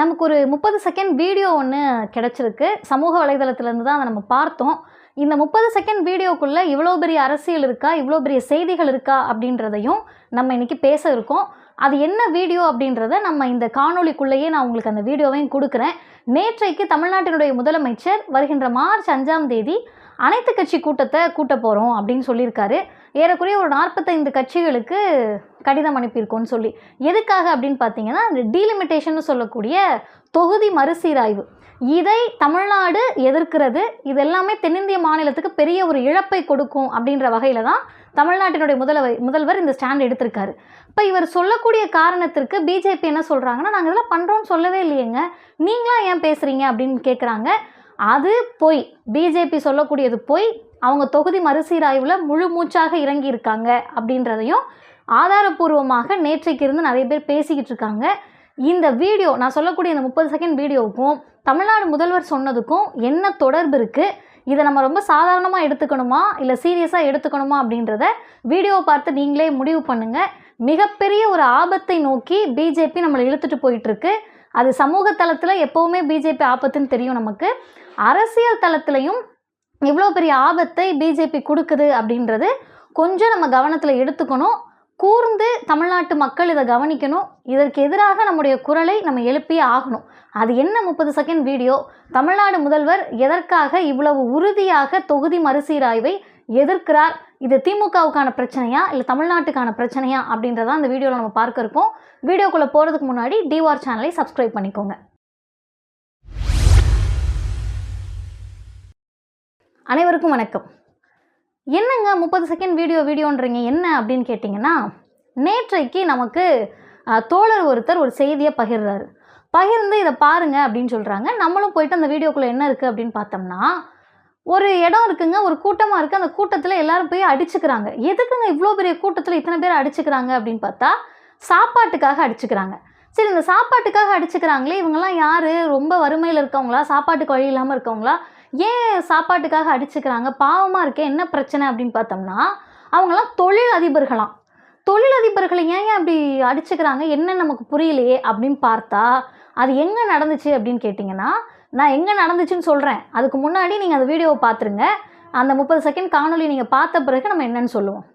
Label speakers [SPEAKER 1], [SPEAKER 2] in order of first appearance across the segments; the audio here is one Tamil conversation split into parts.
[SPEAKER 1] நமக்கு ஒரு முப்பது செகண்ட் வீடியோ ஒன்று கிடச்சிருக்கு. சமூக வலைதளத்துலேருந்து தான் அதை நம்ம பார்த்தோம். இந்த முப்பது செகண்ட் வீடியோக்குள்ளே இவ்வளோ பெரிய அரசியல் இருக்கா? இவ்வளோ பெரிய செய்திகள் இருக்கா? அப்படின்றதையும் நம்ம இன்றைக்கி பேச இருக்கோம். அது என்ன வீடியோ அப்படின்றத நம்ம இந்த காணொளிக்குள்ளேயே நான் உங்களுக்கு அந்த வீடியோவையும் கொடுக்குறேன். நேற்றைக்கு தமிழ்நாட்டினுடைய முதலமைச்சர் வருகின்ற மார்ச் அஞ்சாம் தேதி அனைத்து கட்சி கூட்டத்தை கூட்ட போகிறோம் அப்படின்னு சொல்லியிருக்காரு. ஏறக்குறைய ஒரு நாற்பத்தைந்து கட்சிகளுக்கு கடிதம் அனுப்பியிருக்கோன்னு சொல்லி. எதுக்காக அப்படின்னு பார்த்தீங்கன்னா அந்த டீலிமிட்டேஷன் சொல்லக்கூடிய தொகுதி மறுசீராய்வு. இதை தமிழ்நாடு எதிர்க்கிறது. இது எல்லாமே தென்னிந்திய மாநிலத்துக்கு பெரிய ஒரு இழப்பை கொடுக்கும் அப்படின்ற வகையில் தான் தமிழ்நாட்டினுடைய முதல்வர் முதல்வர் இந்த ஸ்டாண்ட் எடுத்திருக்காரு. இப்போ இவர் சொல்லக்கூடிய காரணத்திற்கு பிஜேபி என்ன சொல்கிறாங்கன்னா நாங்கள் இதெல்லாம் பண்ணுறோன்னு சொல்லவே இல்லையேங்க. நீங்களாம் ஏன் பேசுகிறீங்க அப்படின்னு கேட்குறாங்க அது பொய். பிஜேபி சொல்லக்கூடியது பொய். அவங்க தொகுதி மறுசீராய்வில் முழு மூச்சாக இறங்கி இருக்காங்க அப்படின்றதையும் ஆதாரப்பூர்வமாக நேற்றைக்கு இருந்து நிறைய பேர் பேசிக்கிட்டு இருக்காங்க. இந்த வீடியோ நான் சொல்லக்கூடிய இந்த முப்பது செகண்ட் வீடியோவுக்கும் தமிழ்நாடு முதல்வர் சொன்னதுக்கும் என்ன தொடர்பு இருக்குது இதை நம்ம ரொம்ப சாதாரணமாக எடுத்துக்கணுமா? இல்லை சீரியஸாக எடுத்துக்கணுமா அப்படின்றத வீடியோவை பார்த்து நீங்களே முடிவு பண்ணுங்கள் மிகப்பெரிய ஒரு ஆபத்தை நோக்கி பிஜேபி நம்மளை இழுத்துட்டு போயிட்டுருக்கு அது சமூக தளத்தில் எப்போவுமே பிஜேபி ஆபத்துன்னு தெரியும் நமக்கு. அரசியல் தளத்திலையும் இவ்வளோ பெரிய ஆபத்தை பிஜேபி கொடுக்குது அப்படின்றது கொஞ்சம் நம்ம கவனத்தில் எடுத்துக்கணும். கூர்ந்து தமிழ்நாட்டு மக்கள் இதை கவனிக்கணும். இதற்கு எதிராக நம்முடைய குரலை நம்ம எழுப்பியே ஆகணும். அது என்ன முப்பது செகண்ட் வீடியோ தமிழ்நாடு முதல்வர் எதற்காக இவ்வளவு உறுதியாக தொகுதி மறுசீராய்வை எதிர்க்கிறார்? இது திமுகவுக்கான பிரச்சனையா? இல்லை தமிழ்நாட்டுக்கான பிரச்சனையா? அப்படின்றத அந்த வீடியோவில் நம்ம பார்க்க இருக்கோம். வீடியோக்குள்ளே போகிறதுக்கு முன்னாடி டிவார் சேனலை சப்ஸ்கிரைப் பண்ணிக்கோங்க. அனைவருக்கும் வணக்கம். என்னங்க முப்பது செகண்ட் வீடியோ வீடியோன்றீங்க என்ன அப்படின்னு கேட்டிங்கன்னா நேற்றைக்கு நமக்கு தோழர் ஒருத்தர் ஒரு செய்தியை பகிர்றாரு. பகிர்ந்து இதை பாருங்க அப்படின்னு சொல்கிறாங்க நம்மளும் போயிட்டு அந்த வீடியோக்குள்ளே என்ன இருக்குது அப்படின்னு பார்த்தோம்னா ஒரு இடம் இருக்குங்க ஒரு கூட்டமாக இருக்குது அந்த கூட்டத்தில் எல்லோரும் போய் அடிச்சுக்கிறாங்க. எதுக்குங்க இவ்வளோ பெரிய கூட்டத்தில் இத்தனை பேர் அடிச்சுக்கிறாங்க அப்படின்னு பார்த்தா சாப்பாட்டுக்காக அடிச்சுக்கிறாங்க. சரி இந்த சாப்பாட்டுக்காக அடிச்சுக்கிறாங்களே இவங்கெல்லாம் யார்? ரொம்ப வறுமையில் இருக்கவங்களா? சாப்பாட்டுக்கு வழி இல்லாமல் இருக்கவங்களா? ஏன் சாப்பாட்டுக்காக அடிச்சுக்கிறாங்க? பாவமாக இருக்கே என்ன பிரச்சனை அப்படின்னு பார்த்தோம்னா அவங்களாம் தொழில் அதிபர்களாம் தொழில் அதிபர்களை ஏன் அப்படி அடிச்சுக்கிறாங்க? என்ன நமக்கு புரியலையே அப்படின்னு பார்த்தா அது எங்கே நடந்துச்சு அப்படின்னு கேட்டிங்கன்னா நான் எங்கே நடந்துச்சுன்னு சொல்கிறேன் அதுக்கு முன்னாடி நீங்கள் அந்த வீடியோவை பார்த்துருங்க. அந்த முப்பது செகண்ட் காணொலி நீங்கள் பார்த்த பிறகு நம்ம என்னன்னு சொல்லுவோம்.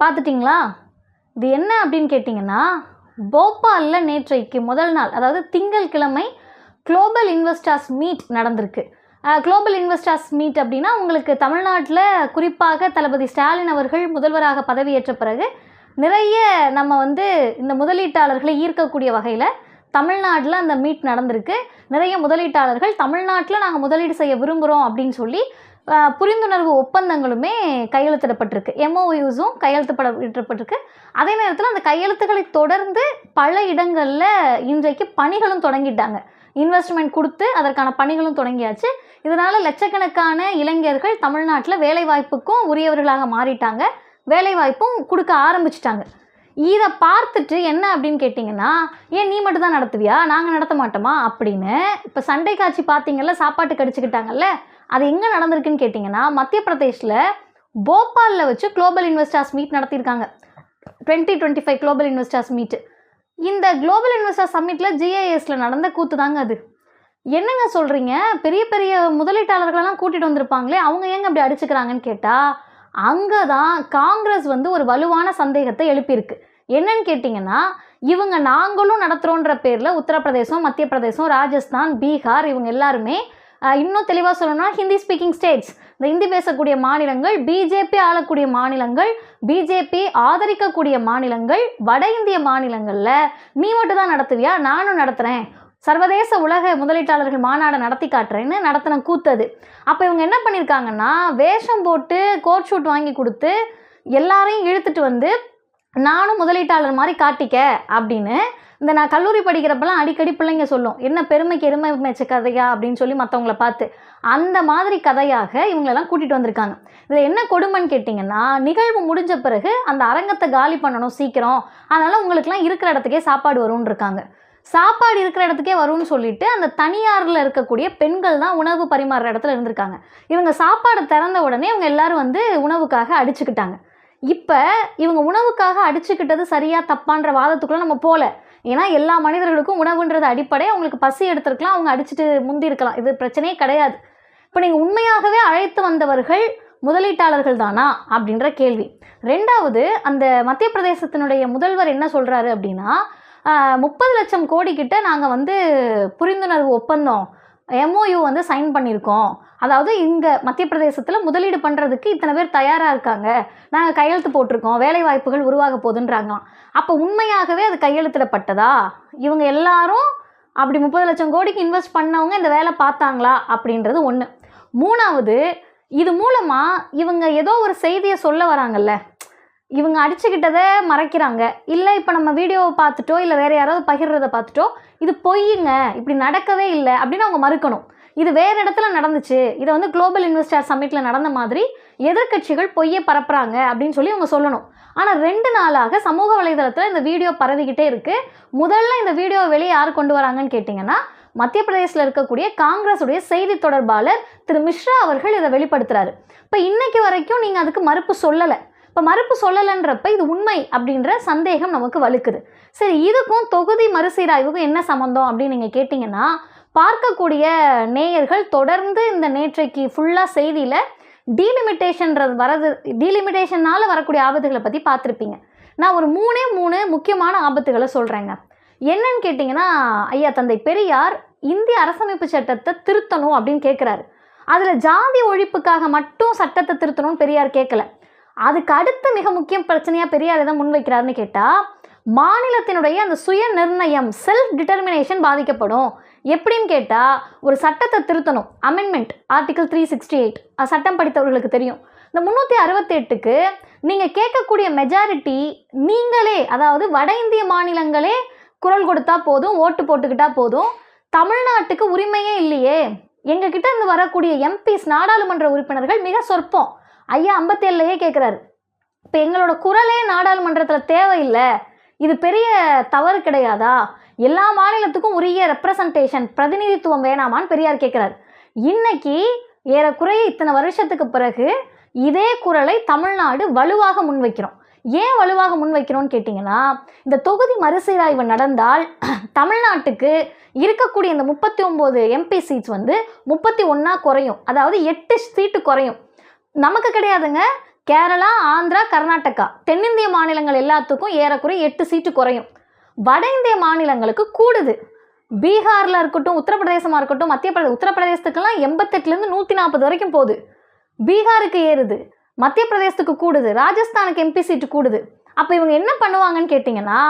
[SPEAKER 1] பார்த்துட்டிங்களா? இது என்ன அப்படின்னு கேட்டிங்கன்னா போபாலில் நேற்றைக்கு முதல் நாள் அதாவது திங்கள்கிழமை குளோபல் இன்வெஸ்டர்ஸ் மீட் நடந்திருக்கு. குளோபல் இன்வெஸ்டர்ஸ் மீட் அப்படின்னா உங்களுக்கு தமிழ்நாட்டில் குறிப்பாக தளபதி ஸ்டாலின் அவர்கள் முதல்வராக பதவியேற்ற பிறகு நிறைய நம்ம வந்து இந்த முதலீட்டாளர்களை ஈர்க்கக்கூடிய வகையில் தமிழ்நாட்டில் அந்த மீட் நடந்திருக்கு. நிறைய முதலீட்டாளர்கள் தமிழ்நாட்டில் நாங்கள் முதலீடு செய்ய விரும்புகிறோம் அப்படின்னு சொல்லி புரிந்துணர்வு ஒப்பந்தங்களுமே கையெழுத்திடப்பட்டிருக்கு. எம்ஓயூஸும் கையெழுத்துப்படப்பட்டிருக்கு அதே நேரத்தில் அந்த கையெழுத்துக்களை தொடர்ந்து பல இடங்களில் இன்றைக்கு பணிகளும் தொடங்கிட்டாங்க. இன்வெஸ்ட்மெண்ட் கொடுத்து அதற்கான பணிகளும் தொடங்கியாச்சு. இதனால் லட்சக்கணக்கான இளைஞர்கள் தமிழ்நாட்டில் வேலைவாய்ப்புக்கும் உரியவர்களாக மாறிட்டாங்க. வேலைவாய்ப்பும் கொடுக்க ஆரம்பிச்சிட்டாங்க. இதை பார்த்துட்டு என்ன அப்படின்னு கேட்டிங்கன்னா ஏன் நீ மட்டும் தான் நடத்துவியா? நாங்கள் நடத்த மாட்டோமா? அப்படின்னு இப்போ சண்டை காட்சி பார்த்தீங்கல்ல சாப்பாட்டு அடிச்சுக்கிட்டாங்கல்ல அது எங்கே நடந்திருக்குன்னு கேட்டிங்கன்னா மத்திய பிரதேஷில் போபாலில் வச்சு குளோபல் இன்வெஸ்டர்ஸ் மீட் நடத்தியிருக்காங்க. Twenty twenty five global investors meet இந்த குளோபல் இன்வெஸ்டர் சம்மிட்டில் ஜிஐஎஸில் நடந்த கூத்து தாங்க அது. என்னங்க சொல்கிறீங்க பெரிய பெரிய முதலீட்டாளர்களெல்லாம் கூட்டிகிட்டு வந்திருப்பாங்களே அவங்க ஏங்க அப்படி அடிச்சுக்கிறாங்கன்னு கேட்டால் அங்கே தான் காங்கிரஸ் வந்து ஒரு வலுவான சந்தேகத்தை எழுப்பியிருக்கு. என்னன்னு கேட்டிங்கன்னா இவங்க நாங்களும் நடத்துகிறோன்ற பேரில் உத்தரப்பிரதேசம் மத்திய பிரதேசம் ராஜஸ்தான் பீகார் இவங்க எல்லாருமே இன்னும் தெளிவாக சொல்லணும்னா ஹிந்தி ஸ்பீக்கிங் ஸ்டேட்ஸ் இந்த ஹிந்தி பேசக்கூடிய மாநிலங்கள் பிஜேபி ஆளக்கூடிய மாநிலங்கள் பிஜேபி ஆதரிக்கக்கூடிய மாநிலங்கள் வட இந்திய மாநிலங்களில் நீ மட்டும் தான் நடத்துவியா? நானும் நடத்துகிறேன் சர்வதேச உலக முதலீட்டாளர்கள் மாநாடை நடத்தி காட்டுறேன்னு நடத்தின கூத்தது. அப்போ இவங்க என்ன பண்ணியிருக்காங்கன்னா வேஷம் போட்டு கோட் ஷூட் வாங்கி கொடுத்து எல்லாரையும் இழுத்துட்டு வந்து நானும் முதலீட்டாளர் மாதிரி காட்டிக்க அப்படின்னு இந்த நான் கல்லூரி படிக்கிறப்பெல்லாம் அடிக்கடி பிள்ளைங்க சொல்லும். என்ன பெருமைக்கு எருமை மேய்ச்ச கதையா? அப்படின்னு சொல்லி மற்றவங்கள பார்த்து. அந்த மாதிரி கதையாக இவங்களெல்லாம் கூட்டிகிட்டு வந்திருக்காங்க. இதில் என்ன கொடுமைன்னு கேட்டிங்கன்னா நிகழ்வு முடிஞ்ச பிறகு அந்த அரங்கத்தை காலி பண்ணணும் சீக்கிரம். அதனால் உங்களுக்குலாம் இருக்கிற இடத்துக்கே சாப்பாடு வரும்னு இருக்காங்க. சாப்பாடு இருக்கிற இடத்துக்கே வரும்னு சொல்லிட்டு அந்த தனியாரில் இருக்கக்கூடிய பெண்கள் தான் உணவு பரிமாறுற இடத்துல இருந்திருக்காங்க. இவங்க சாப்பாடு திறந்த உடனே இவங்க எல்லாரும் வந்து உணவுக்காக அடிச்சுக்கிட்டாங்க. இப்போ இவங்க உணவுக்காக அடிச்சுக்கிட்டது சரியாக தப்பான்ற வாதத்துக்குள்ளே நம்ம போகல ஏன்னா எல்லா மனிதர்களுக்கும் உணவுன்றது அடிப்படை. அவங்களுக்கு பசி எடுத்திருக்கலாம் அவங்க அடிச்சுட்டு முந்தி இருக்கலாம் இது பிரச்சனையே கிடையாது. இப்போ நீங்கள் உண்மையாகவே அழைத்து வந்தவர்கள் முதலீட்டாளர்கள் தானா அப்படின்ற கேள்வி. ரெண்டாவது அந்த மத்திய பிரதேசத்தினுடைய முதல்வர் என்ன சொல்கிறாரு அப்படின்னா முப்பது லட்சம் கோடி கிட்ட நாங்கள் வந்து புரிந்துணர்வு ஒப்பந்தம் எம்ஓயு வந்து சைன் பண்ணியிருக்கோம். அதாவது இங்கே மத்திய பிரதேசத்தில் முதலீடு பண்ணுறதுக்கு இத்தனை பேர் தயாராக இருக்காங்க. நாங்கள் கையெழுத்து போட்டிருக்கோம். வேலை வாய்ப்புகள் உருவாக போதுன்றாங்களாம் அப்போ உண்மையாகவே அது கையெழுத்திடப்பட்டதா? இவங்க எல்லாரும் அப்படி முப்பது லட்சம் கோடிக்கு இன்வெஸ்ட் பண்ணவங்க இந்த வேலை பார்த்தாங்களா? அப்படின்றது ஒன்று மூணாவது இது மூலமாக இவங்க ஏதோ ஒரு செய்தியை சொல்ல வராங்கல்ல. இவங்க அடிச்சுக்கிட்டதை மறைக்கிறாங்க. இல்லை இப்போ நம்ம வீடியோவை பார்த்துட்டோ இல்லை வேறு யாராவது பகிர்றதை பார்த்துட்டோ இது பொய்யுங்க இப்படி நடக்கவே இல்லை அப்படின்னு அவங்க மறுக்கணும். இது வேறு இடத்துல நடந்துச்சு. இதை வந்து குளோபல் இன்வெஸ்டர் சம்மிட்டில் நடந்த மாதிரி எதிர்க்கட்சிகள் பொய்யை பரப்புகிறாங்க அப்படின்னு சொல்லி அவங்க சொல்லணும். ஆனால் ரெண்டு நாளாக சமூக வலைதளத்தில் இந்த வீடியோ பரவிக்கிட்டே இருக்குது முதல்ல இந்த வீடியோவை வெளியே யார் கொண்டு வராங்கன்னு கேட்டிங்கன்னா மத்திய பிரதேசத்தில் இருக்கக்கூடிய காங்கிரஸுடைய செய்தி தொடர்பாளர் திரு. மிஸ்ரா அவர்கள் இதை வெளிப்படுத்துகிறாரு இப்போ இன்னைக்கு வரைக்கும் நீங்கள் அதுக்கு மறுப்பு சொல்லலை. இப்போ மறுப்பு சொல்லலைன்றப்ப இது உண்மை அப்படின்ற சந்தேகம் நமக்கு வலுக்குது. சரி இதுக்கும் தொகுதி மறுசீராய்வுக்கும் என்ன சம்மந்தம் அப்படின்னு நீங்கள் கேட்டிங்கன்னா பார்க்கக்கூடிய நேயர்கள் தொடர்ந்து இந்த நேற்றைக்கு ஃபுல்லாக செய்தியில் டீலிமிட்டேஷன்றது வரது டீலிமிட்டேஷனால் வரக்கூடிய ஆபத்துகளை பற்றி பார்த்துருப்பீங்க. நான் ஒரு மூணே மூணு முக்கியமான ஆபத்துகளை சொல்கிறேங்க என்னன்னு கேட்டிங்கன்னா ஐயா தந்தை பெரியார் இந்திய அரசமைப்பு சட்டத்தை திருத்தணும் அப்படின்னு கேட்குறாரு அதில் ஜாதி ஒழிப்புக்காக மட்டும் சட்டத்தை திருத்தணும்னு பெரியார் கேட்கல அதுக்கு அடுத்து மிக முக்கிய பிரச்சனையாக பெரியார் எதை முன்வைக்கிறாருன்னு கேட்டால் மாநிலத்தினுடைய அந்த சுய நிர்ணயம் செல்ஃப் டிட்டர்மினேஷன் பாதிக்கப்படும். எப்படின்னு கேட்டால் ஒரு சட்டத்தை திருத்தணும். Amendment article three sixty eight சட்டம் படித்தவர்களுக்கு தெரியும். இந்த முந்நூற்றி அறுபத்தெட்டுக்கு நீங்கள் கேட்கக்கூடிய மெஜாரிட்டி நீங்களே அதாவது வட இந்திய மாநிலங்களே குரல் கொடுத்தா போதும் ஓட்டு போட்டுக்கிட்டா போதும். தமிழ்நாட்டுக்கு உரிமையே இல்லையே. எங்ககிட்ட இருந்து வரக்கூடிய எம்பிஸ் நாடாளுமன்ற உறுப்பினர்கள் மிக சொற்பம். ஐயா ஐம்பத்தேழுலையே கேட்குறாரு இப்போ எங்களோட குரலே நாடாளுமன்றத்தில் தேவையில்லை. இது பெரிய தவறு கிடையாதா? எல்லா மாநிலத்துக்கும் உரிய ரெப்ரசன்டேஷன் பிரதிநிதித்துவம் வேணாமான்னு பெரியார் கேட்குறாரு இன்னைக்கு ஏறக்குறைய இத்தனை வருஷத்துக்கு பிறகு இதே குரலை தமிழ்நாடு வலுவாக முன்வைக்கிறோம். ஏன் வலுவாக முன்வைக்கிறோம்னு கேட்டிங்கன்னா இந்த தொகுதி மறுசீராய்வு நடந்தால் தமிழ்நாட்டுக்கு இருக்கக்கூடிய இந்த முப்பத்தி ஒம்பது எம்பி சீட்ஸ் வந்து முப்பத்தி ஒன்றா குறையும். அதாவது எட்டு சீட்டு குறையும். நமக்கு கிடையாதுங்க. கேரளா ஆந்திரா கர்நாடகா. தென்னிந்திய மாநிலங்கள் எல்லாத்துக்கும் ஏறக்குறைய எட்டு சீட்டு குறையும். வட இந்திய மாநிலங்களுக்கு கூடுது. பீகாரில் இருக்கட்டும் உத்தரப்பிரதேசமாக இருக்கட்டும் மத்திய பிரதே உத்தரப்பிரதேசத்துக்கெல்லாம் எண்பத்தெட்டுலேருந்து நூற்றி நாற்பது வரைக்கும் போகுது. பீகாருக்கு ஏறுது. மத்திய பிரதேசத்துக்கு கூடுது. ராஜஸ்தானுக்கு எம்பி சீட்டு கூடுது. அப்போ இவங்க என்ன பண்ணுவாங்கன்னு கேட்டிங்கன்னா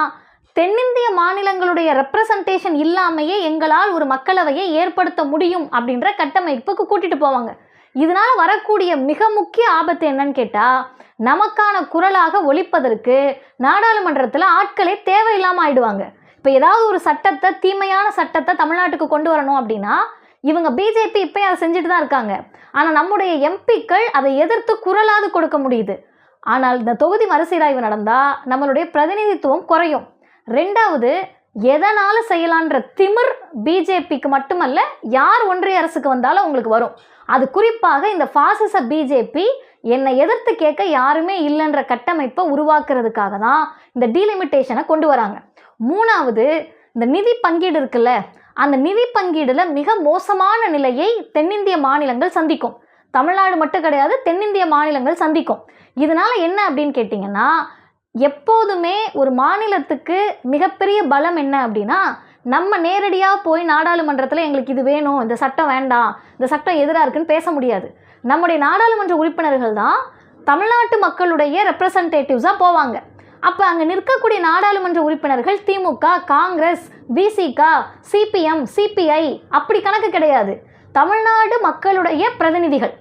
[SPEAKER 1] தென்னிந்திய மாநிலங்களுடைய ரெப்ரசன்டேஷன் இல்லாமையே எங்களால் ஒரு மக்களவையை ஏற்படுத்த முடியும் அப்படின்ற கட்டமைப்புக்கு கூட்டிகிட்டு போவாங்க. இதனால் வரக்கூடிய மிக முக்கிய ஆபத்து என்னன்னு கேட்டால் நமக்கான குரலாக ஒழிப்பதற்கு நாடாளுமன்றத்தில் ஆட்களே தேவையில்லாமல் ஆயிடுவாங்க. இப்போ ஏதாவது ஒரு சட்டத்தை தீமையான சட்டத்தை தமிழ்நாட்டுக்கு கொண்டு வரணும் அப்படின்னா இவங்க பிஜேபி இப்போ அதை செஞ்சுட்டு தான் இருக்காங்க. ஆனால் நம்முடைய எம்பிக்கள் அதை எதிர்த்து குரலாது கொடுக்க முடியுது. ஆனால் இந்த தொகுதி மறுசீராய்வு நடந்தால் நம்மளுடைய பிரதிநிதித்துவம் குறையும். ரெண்டாவது எதனால் செய்யலான்ற திமிர் பிஜேபிக்கு மட்டுமல்ல யார் ஒன்றிய அரசுக்கு வந்தாலும் உங்களுக்கு வரும். அது குறிப்பாக இந்த ஃபாசிச பிஜேபி என்னை எதிர்த்து கேட்க யாருமே இல்லைன்ற கட்டமைப்பை உருவாக்குறதுக்காக தான் இந்த டீலிமிட்டேஷனை கொண்டு வராங்க. மூணாவது இந்த நிதி பங்கீடு இருக்குல்ல அந்த நிதி பங்கீடுல மிக மோசமான நிலையை தென்னிந்திய மாநிலங்கள் சந்திக்கும். தமிழ்நாடு மட்டும் கிடையாது தென்னிந்திய மாநிலங்கள் சந்திக்கும். இதனால என்ன அப்படின்னு கேட்டிங்கன்னா எப்போதுமே ஒரு மாநிலத்துக்கு மிகப்பெரிய பலம் என்ன அப்படின்னா நம்ம நேரடியாக போய் நாடாளுமன்றத்தில் எங்களுக்கு இது வேணும் இந்த சட்டம் வேண்டாம் இந்த சட்டம் எதிராக இருக்குன்னு பேச முடியாது. நம்முடைய நாடாளுமன்ற உறுப்பினர்கள் தான் தமிழ்நாட்டு மக்களுடைய ரெப்ரசன்டேட்டிவ்ஸாக போவாங்க. அப்போ அங்கே நிற்கக்கூடிய நாடாளுமன்ற உறுப்பினர்கள் DMK Congress Visika CPM CPI அப்படி கணக்கு கிடையாது. தமிழ்நாடு மக்களுடைய பிரதிநிதிகள்.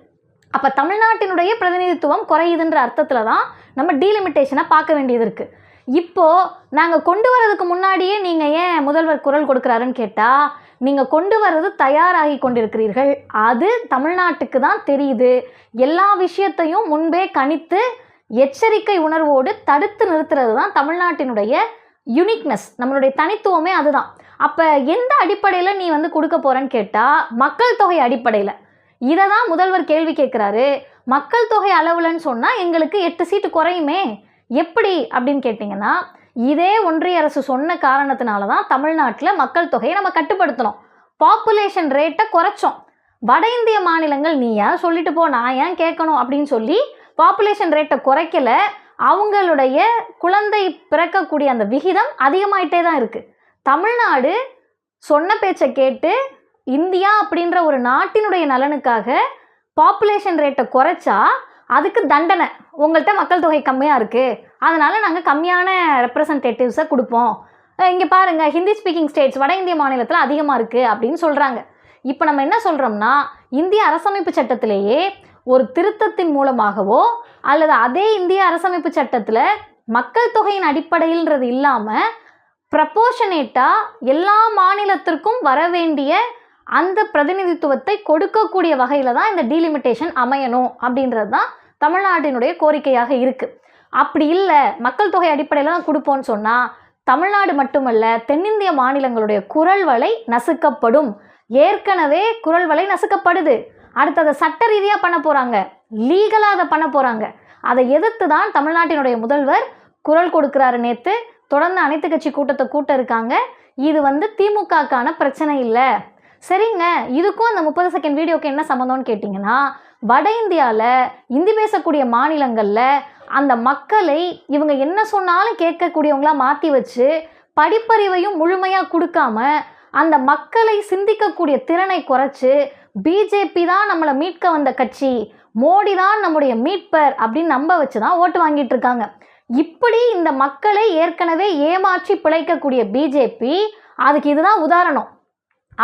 [SPEAKER 1] அப்போ தமிழ்நாட்டினுடைய பிரதிநிதித்துவம் குறையுதுன்ற அர்த்தத்தில் தான் நம்ம டீலிமிட்டேஷனை பார்க்க வேண்டியது இருக்குது இப்போது நாங்கள் கொண்டு வரதுக்கு முன்னாடியே நீங்கள் ஏன் முதல்வர் குரல் கொடுக்குறாருன்னு கேட்டால் நீங்கள் கொண்டு வர்றது தயாராகி கொண்டிருக்கிறீர்கள். அது தமிழ்நாட்டுக்கு தான் தெரியுது. எல்லா விஷயத்தையும் முன்பே கணித்து எச்சரிக்கை உணர்வோடு தடுத்து நிறுத்துறது தான் தமிழ்நாட்டினுடைய யுனிக்னஸ் நம்மளுடைய தனித்துவமே அதுதான். அப்போ எந்த அடிப்படையில் நீ வந்து கொடுக்க போகிறேன்னு கேட்டால் மக்கள் தொகை அடிப்படையில். இதை தான் முதல்வர் கேள்வி கேட்குறாரு. மக்கள் தொகை அளவுலன்னு சொன்னால் எங்களுக்கு எட்டு சீட்டு குறையுமே. எப்படி அப்படின்னு கேட்டிங்கன்னா இதே ஒன்றிய அரசு சொன்ன காரணத்தினால தான் தமிழ்நாட்டில் மக்கள் தொகையை நம்ம கட்டுப்படுத்தணும் பாப்புலேஷன் ரேட்டை குறைச்சோம். வட இந்திய மாநிலங்கள் நீ ஏன் சொல்லிட்டு போ நான் ஏன் கேட்கணும் அப்படின்னு சொல்லி பாப்புலேஷன் ரேட்டை குறைக்கல. அவங்களுடைய குழந்தை பிறக்கக்கூடிய அந்த விகிதம் அதிகமாயிட்டே தான் இருக்குது தமிழ்நாடு சொன்ன பேச்சை கேட்டு இந்தியா அப்படின்ற ஒரு நாட்டினுடைய நலனுக்காக பாப்புலேஷன் ரேட்டை குறைச்சா அதுக்கு தண்டனை. உங்கள்கிட்ட மக்கள் தொகை கம்மியாக இருக்குது அதனால் நாங்கள் கம்மியான ரெப்ரசன்டேட்டிவ்ஸை கொடுப்போம். இங்கே பாருங்கள் ஹிந்தி ஸ்பீக்கிங் ஸ்டேட்ஸ் வட இந்திய மாநிலத்தில் அதிகமாக இருக்குது அப்படின்னு சொல்கிறாங்க இப்போ நம்ம என்ன சொல்கிறோம்னா இந்திய அரசமைப்பு சட்டத்திலேயே ஒரு திருத்தத்தின் மூலமாகவோ அல்லது அதே இந்திய அரசமைப்பு சட்டத்தில் மக்கள் தொகையின் அடிப்படையில்ன்றது இல்லாமல் ப்ரப்போர்ஷனேட்டாக எல்லா மாநிலத்திற்கும் வர வேண்டிய அந்த பிரதிநிதித்துவத்தை கொடுக்கக்கூடிய வகையில் தான் இந்த டீலிமிட்டேஷன் அமையணும் அப்படின்றது தான் தமிழ்நாட்டினுடைய கோரிக்கையாக இருக்குது அப்படி இல்லை மக்கள் தொகை அடிப்படையில் தான் கொடுப்போம்னு சொன்னால் தமிழ்நாடு மட்டுமல்ல தென்னிந்திய மாநிலங்களுடைய குரல் வலை நசுக்கப்படும். ஏற்கனவே குரல் வலை நசுக்கப்படுது. அடுத்து அதை சட்ட ரீதியாக பண்ண போகிறாங்க லீகலாக அதை பண்ண போகிறாங்க அதை எதிர்த்து தான் தமிழ்நாட்டினுடைய முதல்வர் குரல் கொடுக்குறாரு நேற்று தொடர்ந்து அனைத்து கட்சி கூட்டத்தை கூட்ட இருக்காங்க. இது வந்து திமுகக்கான பிரச்சனை இல்லை. சரிங்க இதுக்கும் அந்த முப்பது செகண்ட் வீடியோக்கு என்ன சம்மந்தம்னு கேட்டிங்கன்னா வட இந்தியாவில் இந்தி பேசக்கூடிய மாநிலங்களில் அந்த மக்களை இவங்க என்ன சொன்னாலும் கேட்கக்கூடியவங்களா மாற்றி வச்சு படிப்பறிவையும் முழுமையாக கொடுக்காம அந்த மக்களை சிந்திக்கக்கூடிய திறனை குறைச்சி பிஜேபி தான் நம்மளை மீட்க வந்த கட்சி மோடி தான் நம்முடைய மீட்பர் அப்படின்னு நம்ப வச்சு தான் ஓட்டு வாங்கிட்டு இருக்காங்க. இப்படி இந்த மக்களை ஏற்கனவே ஏமாற்றி பிழைக்கக்கூடிய பிஜேபி அதுக்கு இதுதான் உதாரணம்.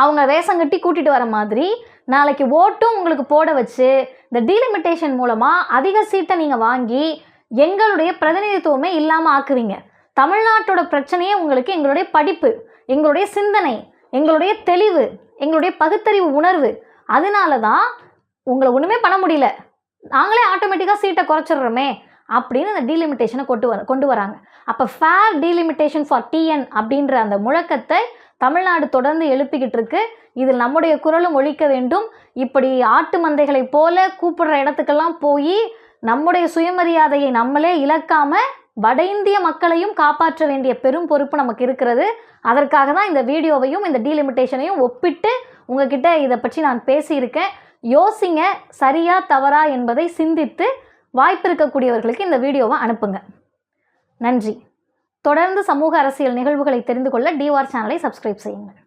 [SPEAKER 1] அவங்க வேஷம் கட்டி கூட்டிகிட்டு வர மாதிரி நாளைக்கு ஓட்டும் உங்களுக்கு போட வச்சு இந்த டீலிமிட்டேஷன் மூலமாக அதிக சீட்டை நீங்கள் வாங்கி எங்களுடைய பிரதிநிதித்துவமே இல்லாமல் ஆக்குவீங்க தமிழ்நாட்டோட பிரச்சனையே உங்களுக்கு எங்களுடைய படிப்பு எங்களுடைய சிந்தனை எங்களுடைய தெளிவு எங்களுடைய பகுத்தறிவு உணர்வு. அதனால தான் உங்களை ஒன்றுமே பண்ண முடியல. நாங்களே ஆட்டோமேட்டிக்காக சீட்டை குறைச்சிடுறோமே அப்படின்னு அந்த டீலிமிட்டேஷனை கொண்டு வர கொண்டு வராங்க. அப்போ ஃபேர் டீலிமிட்டேஷன் ஃபார் டிஎன் அப்படின்ற அந்த முழக்கத்தை தமிழ்நாடு தொடர்ந்து எழுப்பிக்கிட்டு இருக்கு இதில் நம்முடைய குரலும் ஒழிக்க வேண்டும். இப்படி ஆட்டு மந்தைகளைப் போல கூப்பிடுற இடத்துக்கெல்லாம் போய் நம்முடைய சுயமரியாதையை நம்மளே இழக்காம வட இந்திய மக்களையும் காப்பாற்ற வேண்டிய பெரும் பொறுப்பு நமக்கு இருக்கிறது. அதற்காக தான் இந்த வீடியோவையும் இந்த டீலிமிட்டேஷனையும் ஒப்பிட்டு உங்ககிட்ட இதை பற்றி நான் பேசியிருக்கேன். யோசிங்க சரியா தவறா என்பதை சிந்தித்து வாய்ப்பு இருக்கக்கூடியவர்களுக்கு இந்த வீடியோவை அனுப்புங்க. நன்றி. தொடர்ந்து சமூக அரசியல் நிகழ்வுகளை தெரிந்து கொள்ள டிஆர் சேனலை சப்ஸ்கிரைப் செய்யுங்கள்.